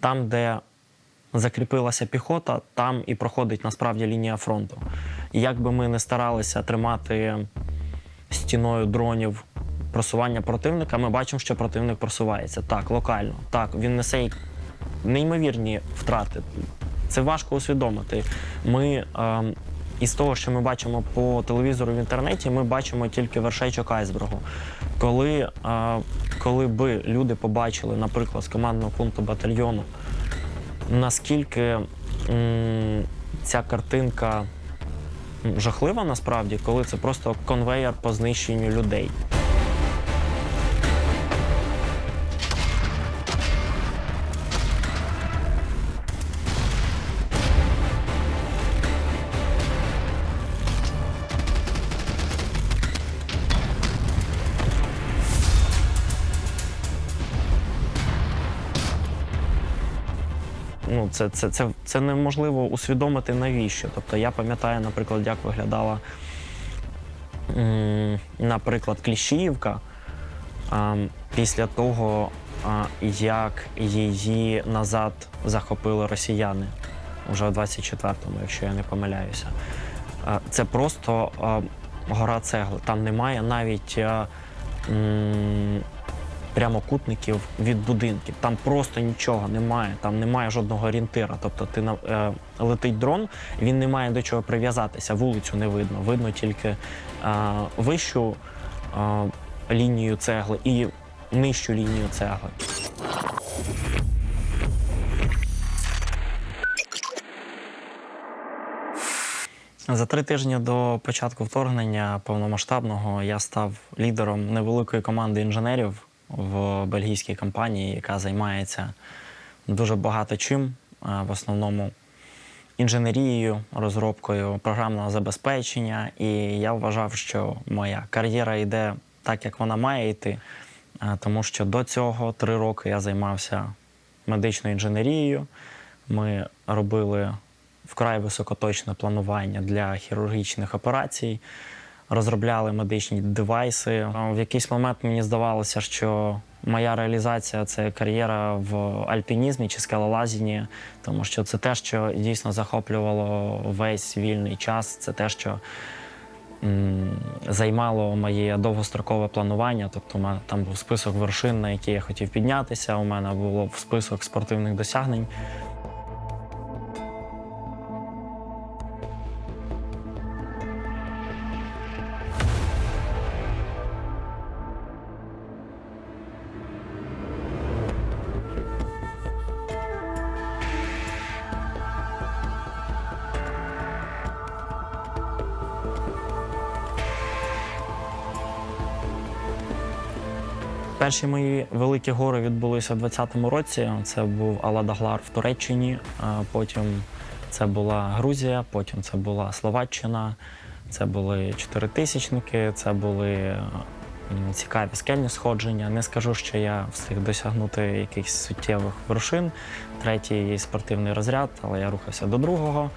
там, де закріпилася піхота, там і проходить насправді лінія фронту. І як би ми не старалися тримати стіною дронів просування противника, ми бачимо, що противник просувається. Так, локально. Так, він несе неймовірні втрати. Це важко усвідомити. Ми ем, із того, що ми бачимо по телевізору в інтернеті, ми бачимо тільки вершечок айсбергу. Коли, а, коли би люди побачили, наприклад, з командного пункту батальйону, наскільки м, ця картинка жахлива насправді, коли це просто конвейер по знищенню людей. Це, це, це, це неможливо усвідомити навіщо. Тобто я пам'ятаю, наприклад, як виглядала, наприклад, Кліщіївка після того, як її назад захопили росіяни вже в 24-му, якщо я не помиляюся. Це просто гора цегли. Там немає навіть. Прямокутників від будинків. Там просто нічого немає, там немає жодного орієнтира. Тобто ти е, летить дрон, він не має до чого прив'язатися, вулицю не видно. Видно тільки е, вищу е, лінію цегли і нижчу лінію цегли. За три тижні до початку вторгнення повномасштабного я став лідером невеликої команди інженерів в бельгійській компанії, яка займається дуже багато чим, в основному інженерією, розробкою програмного забезпечення. І я вважав, що моя кар'єра йде так, як вона має йти, тому що до цього три роки я займався медичною інженерією. Ми робили вкрай високоточне планування для хірургічних операцій, розробляли медичні девайси. В якийсь момент мені здавалося, що моя реалізація це кар'єра в альпінізмі чи скелелазінні, тому що це те, що дійсно захоплювало весь вільний час. Це те, що займало моє довгострокове планування. Тобто, у мене там був список вершин, на які я хотів піднятися. У мене було список спортивних досягнень. Перші мої великі гори відбулися в 2020 році. Це був Аладаглар в Туреччині, потім це була Грузія, потім це була Словаччина, це були чотиритисячники, це були цікаві скельні сходження. Не скажу, що я встиг досягнути якихось суттєвих вершин. Третій спортивний розряд, але я рухався до другого.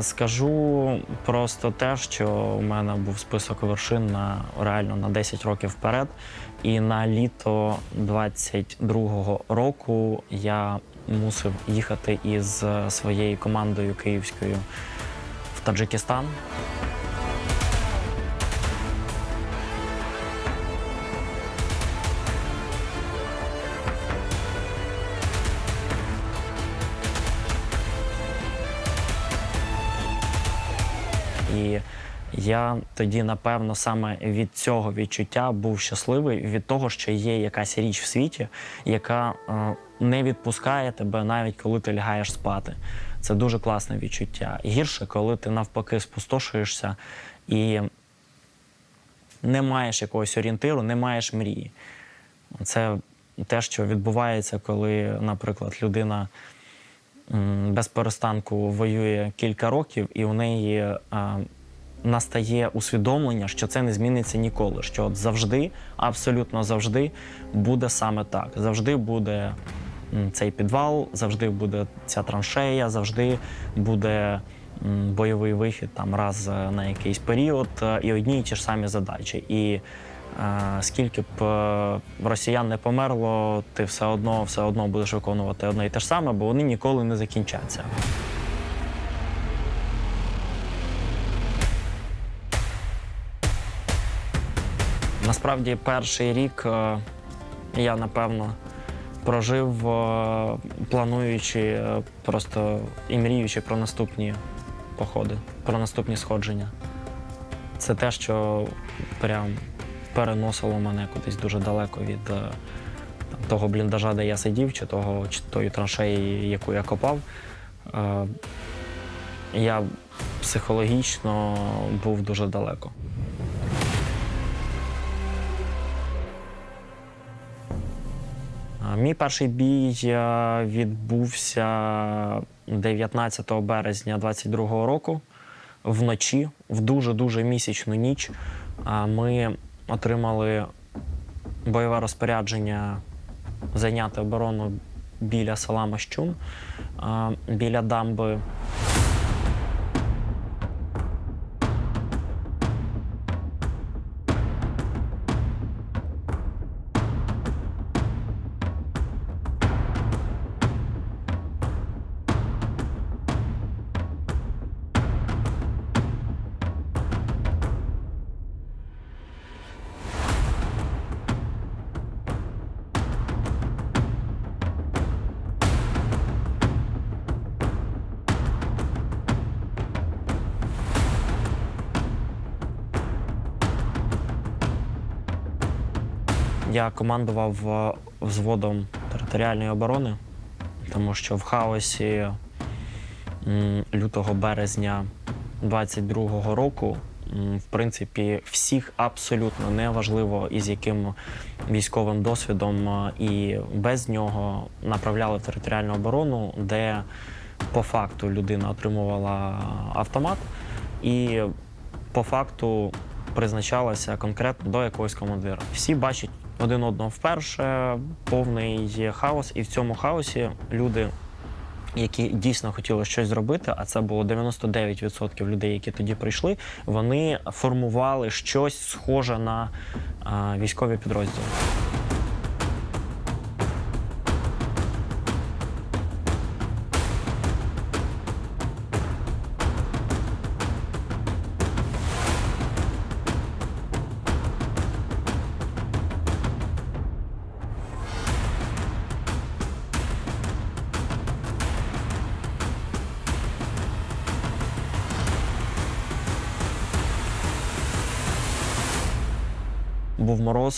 Скажу просто те, що у мене був список вершин на реально на 10 років вперед. І на літо 22-го року я мусив їхати із своєю командою київською в Таджикистан. І я тоді, напевно, саме від цього відчуття був щасливий від того, що є якась річ в світі, яка е, не відпускає тебе навіть коли ти лягаєш спати. Це дуже класне відчуття. Гірше, коли ти навпаки спустошуєшся і не маєш якогось орієнтиру, не маєш мрії. Це те, що відбувається, коли, наприклад, людина без перестанку воює кілька років, і у неї е, настає усвідомлення, що це не зміниться ніколи. Що от завжди, абсолютно завжди буде саме так. Завжди буде цей підвал, завжди буде ця траншея, завжди буде бойовий вихід там раз е, на якийсь період, е, і одні і ті ж самі задачі. І Скільки б е, росіян не померло, ти все одно, все одно будеш виконувати одне і те ж саме, бо вони ніколи не закінчаться. Насправді, перший рік е, я напевно прожив, е, плануючи е, просто і мріючи про наступні походи, про наступні сходження. Це те, що прям переносило мене кудись дуже далеко від е, там, того бліндажа, де я сидів, чи того, чи тої траншеї, яку я копав. Е, Я психологічно був дуже далеко. Мій перший бій е, відбувся 19 березня 22-го року вночі, в дуже-дуже місячну ніч. Ми отримали бойове розпорядження зайняти оборону біля села Мащун, біля дамби. Я командував е, взводом територіальної оборони, тому що в хаосі лютого березня 22-го року, в принципі, всіх абсолютно неважливо, із яким військовим досвідом е, і без нього направляли в територіальну оборону, де по факту людина отримувала автомат і по факту призначалася конкретно до якогось командира. Всі бачать один одного вперше, повний хаос, і в цьому хаосі люди. Які дійсно хотіли щось зробити, а це було 99% людей, які тоді прийшли, вони формували щось схоже на військові підрозділи.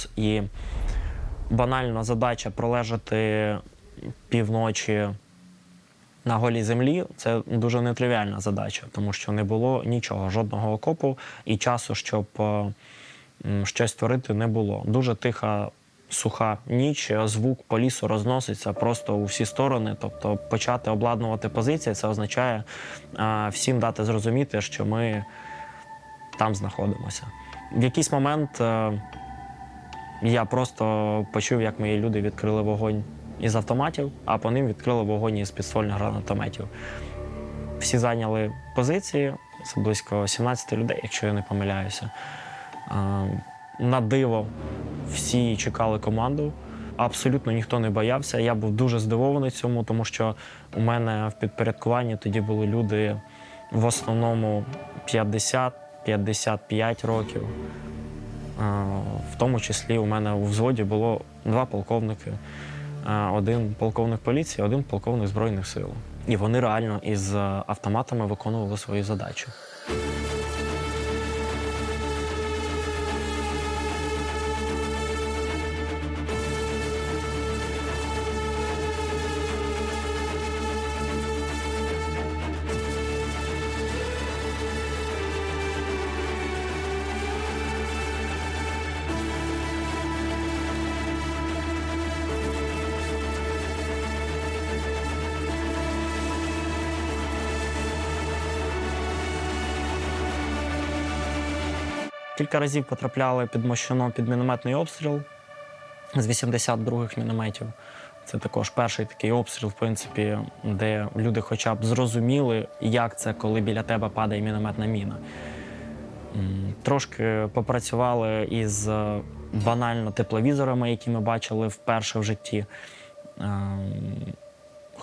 Мороз, і банальна задача пролежати півночі на голій землі це дуже нетривіальна задача, тому що не було нічого, жодного окопу і часу, щоб е, щось творити, не було. Дуже тиха. Суха ніч, звук по лісу розноситься просто у всі сторони. Тобто почати обладнувати позиції, це означає е, всім дати зрозуміти, що ми там знаходимося. В якийсь момент е, я просто почув, як мої люди відкрили вогонь із автоматів, а по ним відкрили вогонь із підствольних гранатометів. Всі зайняли позиції, це близько 17 людей, якщо я не помиляюся. На диво всі чекали команду. Абсолютно ніхто не боявся. Я був дуже здивований цьому, тому що у мене в підпорядкуванні тоді були люди в основному 50-55 років. Е, В тому числі у мене у взводі було два полковники: Е, один полковник поліції, один полковник Збройних сил. І вони реально із автоматами виконували свою задачу. Кілька разів потрапляли під Мощано під мінометний обстріл з 82-х мінометів. Це також перший такий обстріл, в принципі, де люди хоча б зрозуміли, як це, коли біля тебе падає мінометна міна. Трошки попрацювали із е, банально тепловізорами, які ми бачили вперше в житті. Ем,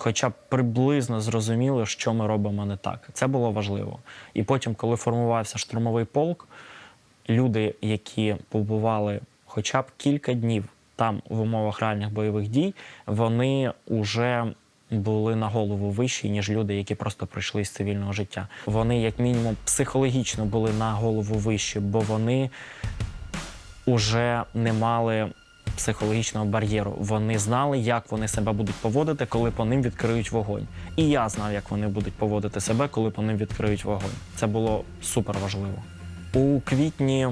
Хоча б приблизно зрозуміли, що ми робимо не так. Це було важливо. І потім, коли формувався штурмовий полк, люди, які побували хоча б кілька днів там в умовах реальних бойових дій, вони вже були на голову вищі, ніж люди, які просто прийшли з цивільного життя. Вони, як мінімум, психологічно були на голову вищі, бо вони уже не мали психологічного бар'єру. Вони знали, як вони себе будуть поводити, коли по ним відкриють вогонь. І я знав, як вони будуть поводити себе, коли по ним відкриють вогонь. Це було супер важливо. У квітні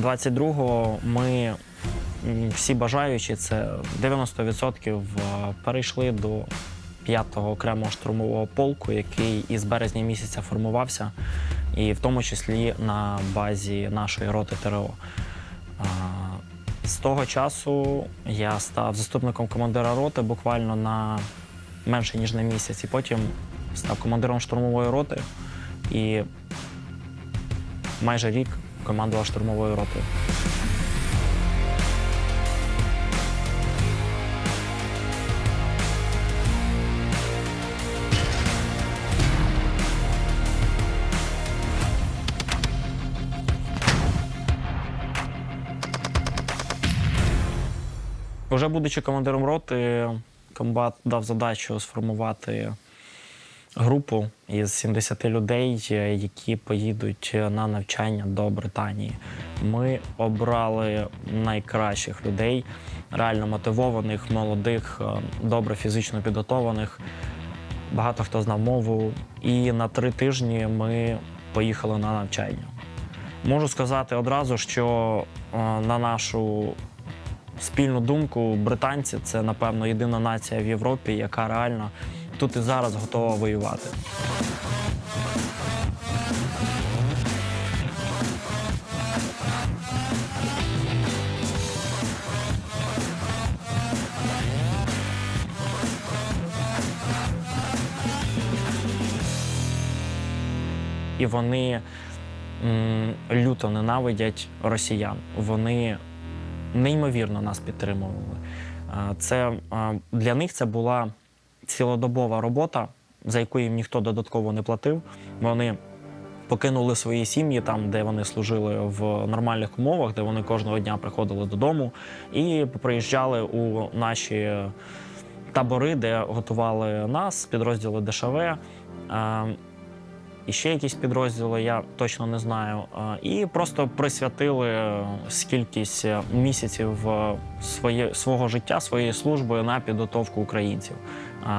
22-го ми всі бажаючі, це 90% е, перейшли до 5-го окремого штурмового полку, який із березня місяця формувався, і в тому числі на базі нашої роти ТРО. З того часу я став заступником командира роти буквально на менше ніж на місяць, і потім став командиром штурмової роти і майже рік командував штурмовою ротою. Уже будучи командиром роти, комбат дав задачу сформувати групу із 70 людей, е, які поїдуть на навчання до Британії. Ми обрали найкращих людей, реально мотивованих, молодих, е, добре фізично підготованих. Багато хто знав мову. І на три тижні ми поїхали на навчання. Можу сказати одразу, що е, на нашу спільну думку, британці це, напевно, єдина нація в Європі, яка реально тут і зараз готова воювати. І вони м, люто ненавидять росіян. Вони неймовірно нас підтримували. Це для них це була цілодобова робота, за яку їм ніхто додатково не платив. Вони покинули свої сім'ї там, де вони служили в нормальних умовах, де вони кожного дня приходили додому, і приїжджали у наші табори, де готували нас, підрозділи ДШВ. І ще якісь підрозділи, я точно не знаю. І просто присвятили е, скількись е, місяців е, своє, свого життя, своєї служби на підготовку українців.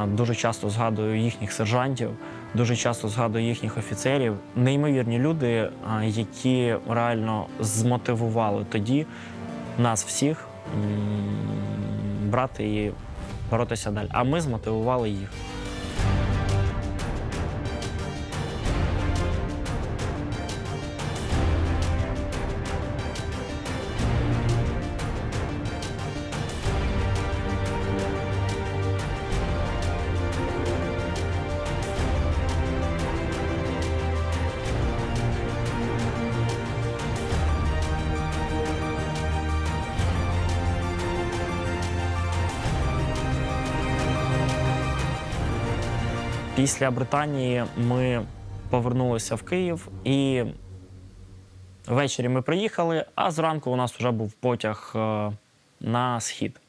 Дуже часто згадую їхніх сержантів, дуже часто згадую їхніх офіцерів. Неймовірні люди, які реально змотивували тоді нас всіх брати і боротися далі. А ми змотивували їх. Після Британії ми повернулися в Київ і ввечері ми приїхали, а зранку у нас вже був потяг е, на схід.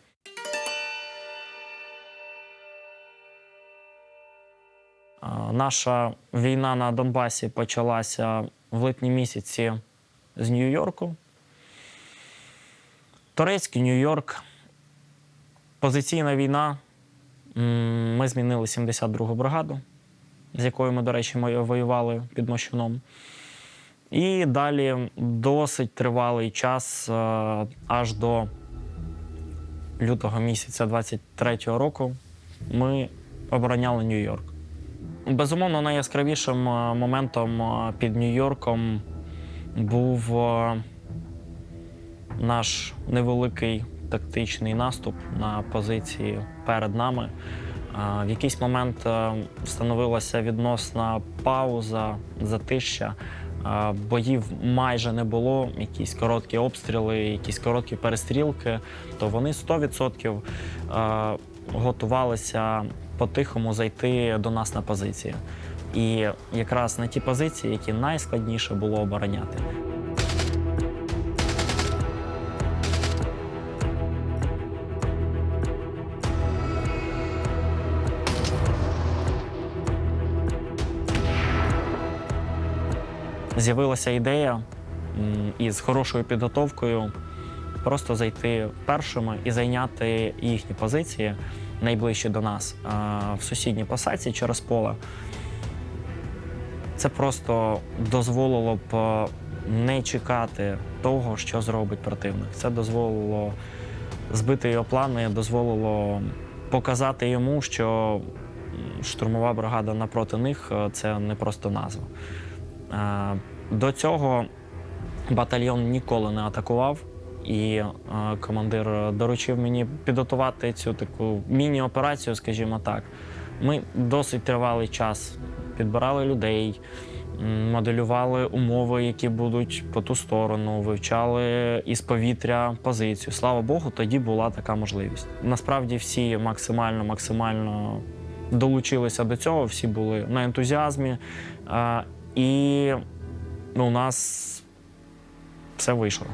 Е, Наша війна на Донбасі почалася в липні місяці з Нью-Йорку. Турецький Нью-Йорк. Позиційна війна. Ми змінили 72-гу бригаду, з якою ми, до речі, воювали під Мощуном. І далі досить тривалий час, е, аж до лютого місяця 23-го року, ми обороняли Нью-Йорк. Безумовно, найяскравішим е, моментом е, під Нью-Йорком був наш невеликий тактичний наступ на позиції перед нами. В якийсь момент е, встановилася відносна пауза, затища. боїв майже не було, якісь короткі обстріли, якісь короткі перестрілки, то вони 100% готувалися по-тихому зайти до нас на позиції. І якраз на ті позиції, які найскладніше було обороняти. З'явилася ідея із хорошою підготовкою просто зайти першими і зайняти їхні позиції найближчі до нас в сусідній посадці через поле. Це просто дозволило б не чекати того, що зробить противник. Це дозволило збити його плани, дозволило показати йому, що штурмова бригада напроти них це не просто назва. Е, До цього батальйон ніколи не атакував, і е, командир доручив мені підготувати цю таку міні-операцію, скажімо так. Ми досить тривалий час підбирали людей, моделювали умови, які будуть по ту сторону, вивчали із повітря позицію. Слава Богу, тоді була така можливість. Насправді всі максимально, максимально долучилися до цього, всі були на ентузіазмі. І ну, у нас все вийшло.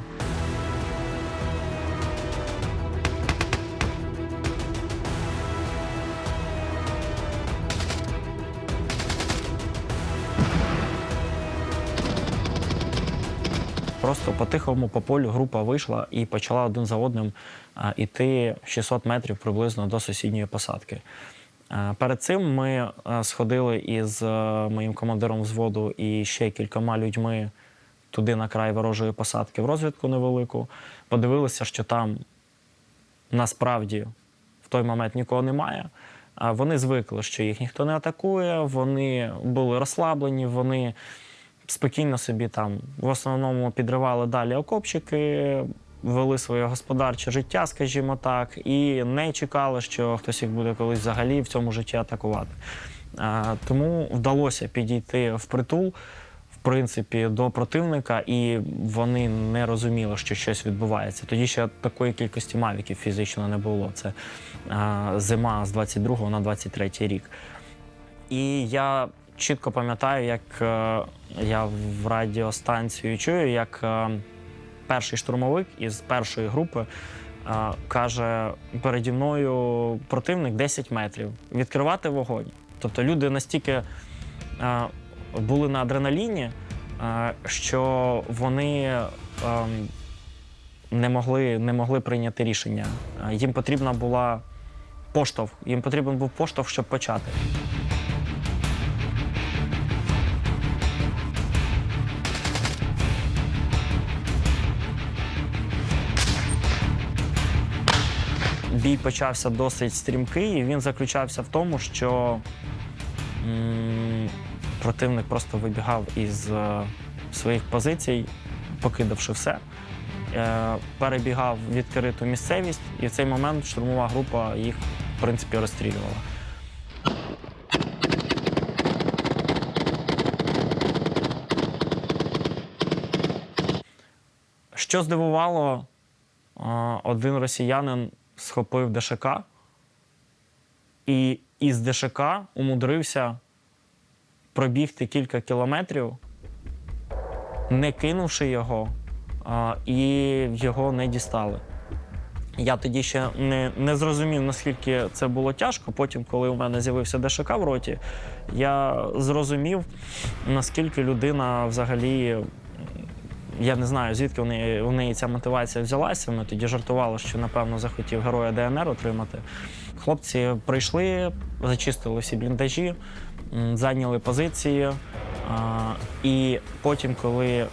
Просто по-тихому по полю група вийшла і почала один за одним іти 600 метрів приблизно до сусідньої посадки. Е, Перед цим ми е, сходили із е, моїм командиром взводу і ще кількома людьми туди на край ворожої посадки в розвідку невелику. Подивилися, що там насправді в той момент нікого немає. Вони звикли, що їх ніхто не атакує, вони були розслаблені, вони спокійно собі там в основному підривали далі окопчики, вели своє господарче життя, скажімо так, і не чекали, що хтось їх буде колись взагалі в цьому житті атакувати. Тому вдалося підійти в притул, в принципі, до противника, і вони не розуміли, що щось відбувається. Тоді ще такої кількості мавіків фізично не було. Це а, зима з 22 на 23 рік. І я чітко пам'ятаю, як е, я в радіостанцію чую, як е, перший штурмовик із першої групи каже: переді мною противник 10 метрів. Відкривати вогонь. Тобто люди настільки були на адреналіні, що вони. е, не могли, не могли прийняти рішення. Їм потрібна була поштовх, їм потрібен був поштовх, щоб почати. Бій почався досить стрімкий, і він заключався в тому, що м, противник просто вибігав із е, своїх позицій, покидавши все, е, перебігав в відкриту місцевість, і в цей момент штурмова група їх, в принципі, розстрілювала. Що здивувало, е, один росіянин схопив ДШК і із ДШК умудрився пробігти кілька кілометрів, не кинувши його, а, і його не дістали. Я тоді ще не, не зрозумів, наскільки це було тяжко. Потім, коли у мене з'явився ДШК в роті, я зрозумів, наскільки людина взагалі я не знаю, звідки неї, у неї ця мотивація взялася. Ми тоді жартували, що напевно захотів героя ДНР отримати. Хлопці прийшли, зачистили всі бліндажі, зайняли позиції. І потім, коли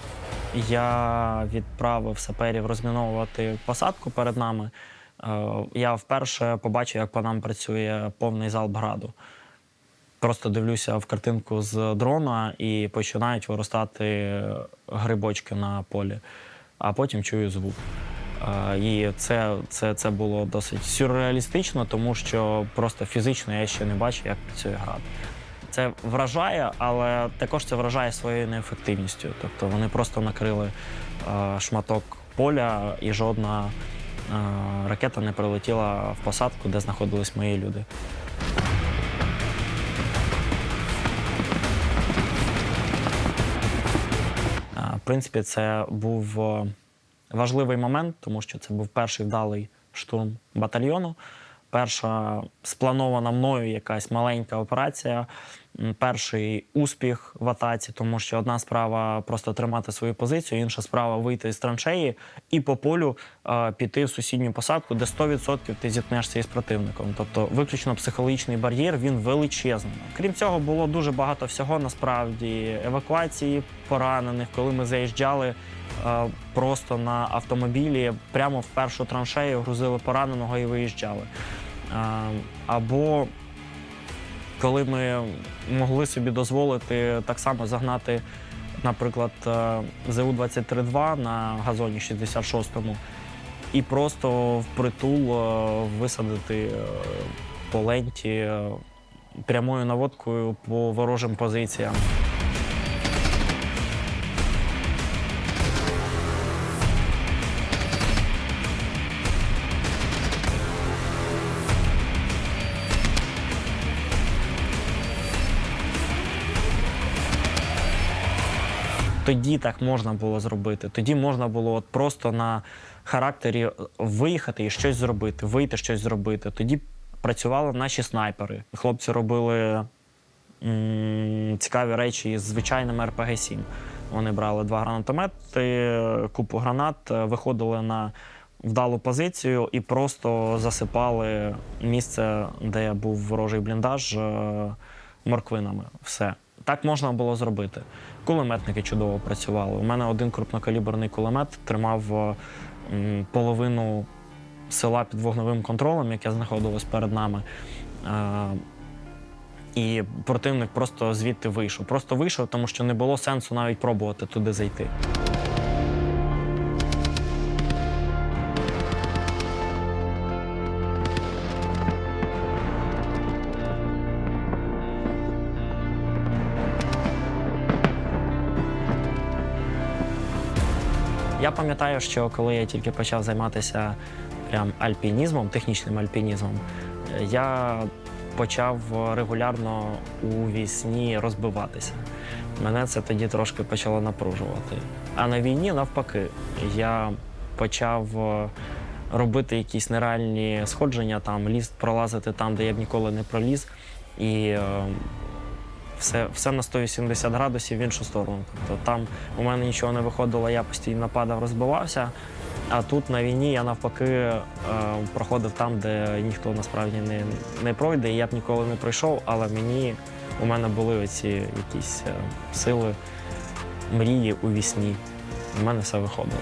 я відправив саперів розміновувати посадку перед нами, е, я вперше побачив, як по нам працює повний залп граду. Просто дивлюся в картинку з дрона і починають виростати грибочки на полі, а потім чую звук. Е, І це, це, це було досить сюрреалістично, тому що просто фізично я ще не бачив, як працює град. це вражає, але також це вражає своєю неефективністю. Тобто вони просто накрили е, шматок поля, і жодна е, ракета не прилетіла в посадку, де знаходились мої люди. Принципі, це був е, важливий момент, тому що це був перший вдалий штурм батальйону. Перша спланована мною якась маленька операція, перший успіх в атаці, тому що одна справа просто тримати свою позицію, інша справа вийти з траншеї і по полю е, піти в сусідню посадку, де 100% ти зіткнешся із противником. Тобто виключно психологічний бар'єр він величезний. Крім цього, було дуже багато всього насправді евакуації поранених, коли ми заїжджали е, просто на автомобілі прямо в першу траншею, грузили пораненого і виїжджали. Е, Або коли ми могли собі дозволити так само загнати, наприклад, е, ЗУ-23-2 на газоні 66-му і просто впритул е, висадити е, по ленті прямою наводкою по ворожим позиціям. Тоді так можна було зробити. Тоді можна було от просто на характері виїхати і щось зробити, вийти щось зробити. Тоді працювали наші снайпери. Хлопці робили м, цікаві речі із звичайним РПГ-7. Вони брали два гранатомети, купу гранат, е, виходили на вдалу позицію і просто засипали місце, де був ворожий бліндаж, е, морквинами. Все. Так можна було зробити. Кулеметники чудово працювали. У мене один крупнокаліберний кулемет тримав е, половину села під вогневим контролем, яке знаходилось перед нами. Е, І противник просто звідти вийшов. Просто вийшов, тому що не було сенсу навіть пробувати туди зайти. Пам'ятаю, що коли я тільки почав займатися прям альпінізмом, технічним альпінізмом, я почав регулярно у вісні розбиватися. Мене це тоді трошки почало напружувати. А на війні, навпаки, я почав е, робити якісь нереальні сходження, там ліз пролазити там, де я б ніколи не проліз. І е, все, все на 180 градусів в іншу сторону. Тобто там у мене нічого не виходило, я постійно падав, розбивався. А тут на війні я навпаки е, проходив там, де ніхто насправді не, не пройде. І я б ніколи не пройшов, але мені у мене були оці якісь е, сили, мрії у вісні. У мене все виходило.